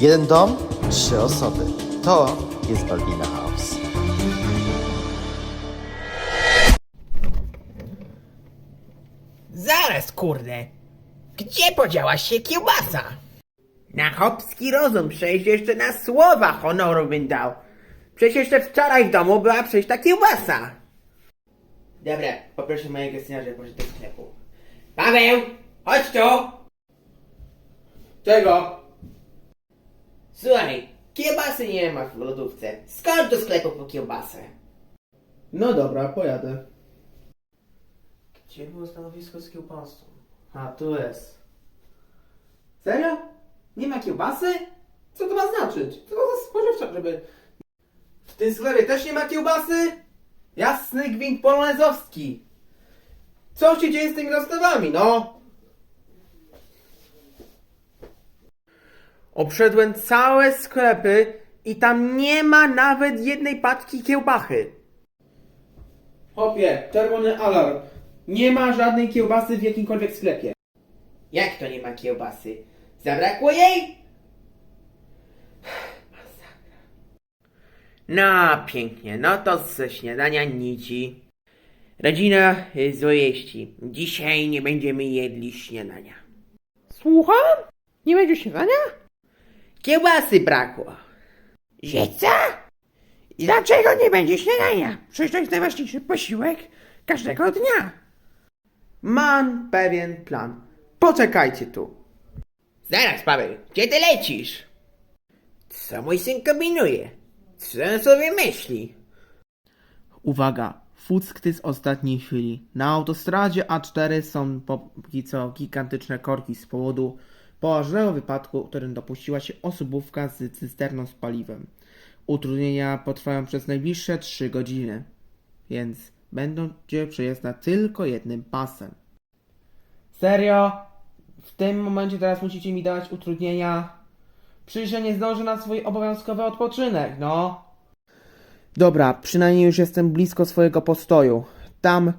Jeden dom, trzy osoby. To jest Balbina House. Zaraz, kurde. Gdzie podziała się kiełbasa? Na chopski rozum, przecież jeszcze na słowa honoru bym dał. Przecież jeszcze wczoraj w domu była przecież ta kiełbasa. Dobra, poproszę mojego syna, żeby poszedł do sklepu. Paweł, chodź tu! Czego? Słuchaj, kiełbasy nie ma w lodówce. Skocz do sklepu po kiełbasę. No dobra, pojadę. Gdzie było stanowisko z kiełbasą? A, tu jest. Serio? Nie ma kiełbasy? Co to ma znaczyć? Co to za spożywcza, żeby... W tym sklepie też nie ma kiełbasy? Jasny gwint polonezowski. Co się dzieje z tymi dostawami, no? Obszedłem całe sklepy i tam nie ma nawet jednej paczki kiełbachy. Hopie, czerwony alarm. Nie ma żadnej kiełbasy w jakimkolwiek sklepie. Jak to nie ma kiełbasy? Zabrakło jej? No pięknie, no to ze śniadania nici. Rodzina y, złojeści, dzisiaj nie będziemy jedli śniadania. Słucham? Nie będzie śniadania? Kiełbasy brakło. Że co? I dlaczego nie będzie śniadania? Przecież to jest najważniejszy posiłek każdego dnia. Mam pewien plan. Poczekajcie tu. Zaraz, Paweł, gdzie ty lecisz? Co mój syn kombinuje? Co on sobie myśli? Uwaga, fuckty z ostatniej chwili. Na autostradzie A4 są póki co gigantyczne korki z powodu poważnego wypadku, w którym dopuściła się osobówka z cysterną z paliwem. Utrudnienia potrwają przez najbliższe 3 godziny, więc będzie przejezdna tylko jednym pasem. Serio? W tym momencie teraz musicie mi dać utrudnienia? Przecież ja nie zdążę na swój obowiązkowy odpoczynek, no. Dobra, przynajmniej już jestem blisko swojego postoju. Tam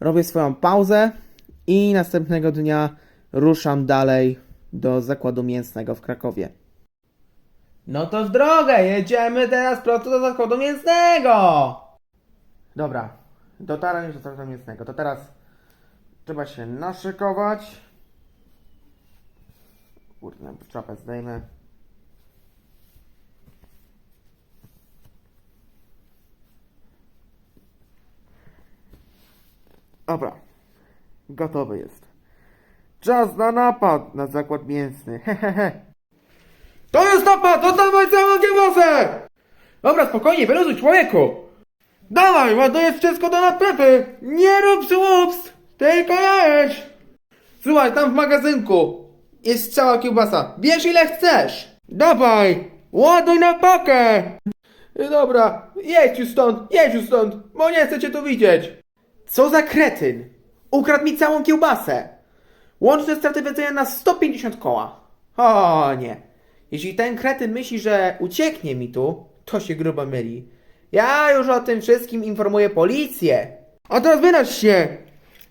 robię swoją pauzę i następnego dnia ruszam dalej do zakładu mięsnego w Krakowie. No to w drogę, jedziemy teraz prosto do zakładu mięsnego! Dobra, dotarłem już do zakładu mięsnego. To teraz trzeba się naszykować. Kurde, czapę zdejmę. Dobra, gotowy jest. Czas na napad na zakład mięsny. Hehehe. To jest napad! Oddawaj całą kiełbasę! Dobra, spokojnie, wyluzuj człowieku! Dawaj, ładuję wszystko do napepy! Nie rób słupstw! Tylko jesz! Słuchaj, tam w magazynku jest cała kiełbasa. Bierz ile chcesz! Dawaj! Ładuj na pakę! Dobra, jedź już stąd, jedź już stąd, bo nie chcę cię tu widzieć. Co za kretyn! Ukradł mi całą kiełbasę! Łączne straty wycenia na 150 koła. O nie. Jeśli ten kretyn myśli, że ucieknie mi tu, to się grubo myli. Ja już o tym wszystkim informuję policję. A teraz wynoś się!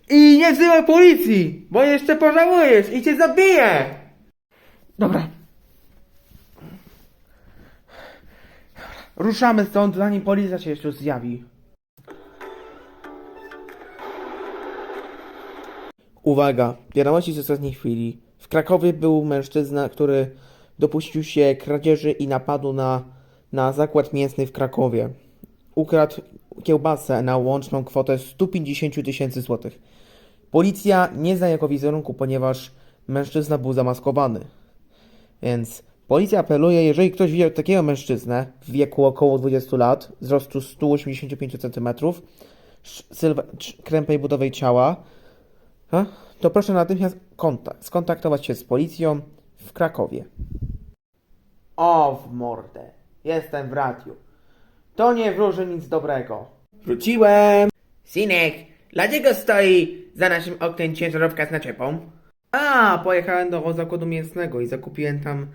I nie wzywaj policji, bo jeszcze pożałujesz i cię zabiję! Dobra. Ruszamy stąd, zanim policja się jeszcze zjawi. Uwaga, wiadomości z ostatniej chwili. W Krakowie był mężczyzna, który dopuścił się kradzieży i napadu na, na zakład mięsny w Krakowie. Ukradł kiełbasę na łączną kwotę 150 000 tysięcy złotych. Policja nie zna jego wizerunku, ponieważ mężczyzna był zamaskowany. Więc policja apeluje, jeżeli ktoś widział takiego mężczyznę w wieku około 20 lat, wzrostu 185 cm, krępej budowej ciała? To proszę natychmiast kontak- skontaktować się z policją w Krakowie. O, w mordę. Jestem w radiu. To nie wróży nic dobrego. Wróciłem. Synek, dlaczego stoi za naszym oknem ciężarówka z naczepą? A, pojechałem do zakładu mięsnego i zakupiłem tam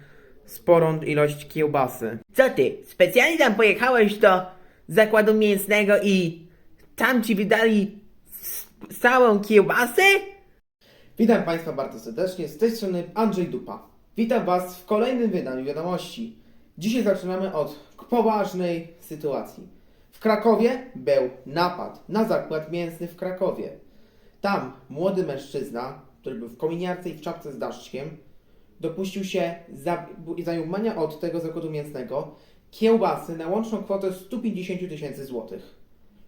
sporą ilość kiełbasy. Co ty, specjalnie tam pojechałeś do zakładu mięsnego i tam ci wydali całą kiełbasę? Witam Państwa bardzo serdecznie. Z tej strony Andrzej Dupa. Witam Was w kolejnym wydaniu wiadomości. Dzisiaj zaczynamy od poważnej sytuacji. W Krakowie był napad na zakład mięsny w Krakowie. Tam młody mężczyzna, który był w kominiarce i w czapce z daszczkiem, dopuścił się zajmowania od tego zakładu mięsnego kiełbasy na łączną kwotę 150 000 tysięcy złotych.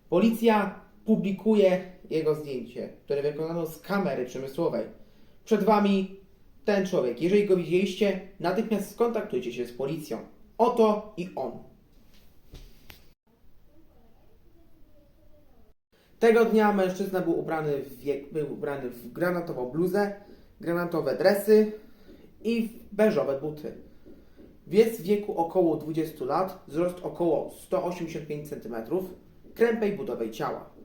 Policja publikuje jego zdjęcie, które wykonano z kamery przemysłowej. Przed Wami ten człowiek. Jeżeli go widzieliście, natychmiast skontaktujcie się z policją. Oto i on. Tego dnia mężczyzna był ubrany w, był ubrany w granatową bluzę, granatowe dresy i beżowe buty. Jest w wieku około 20 lat, wzrost około 185 cm, krępej budowej ciała.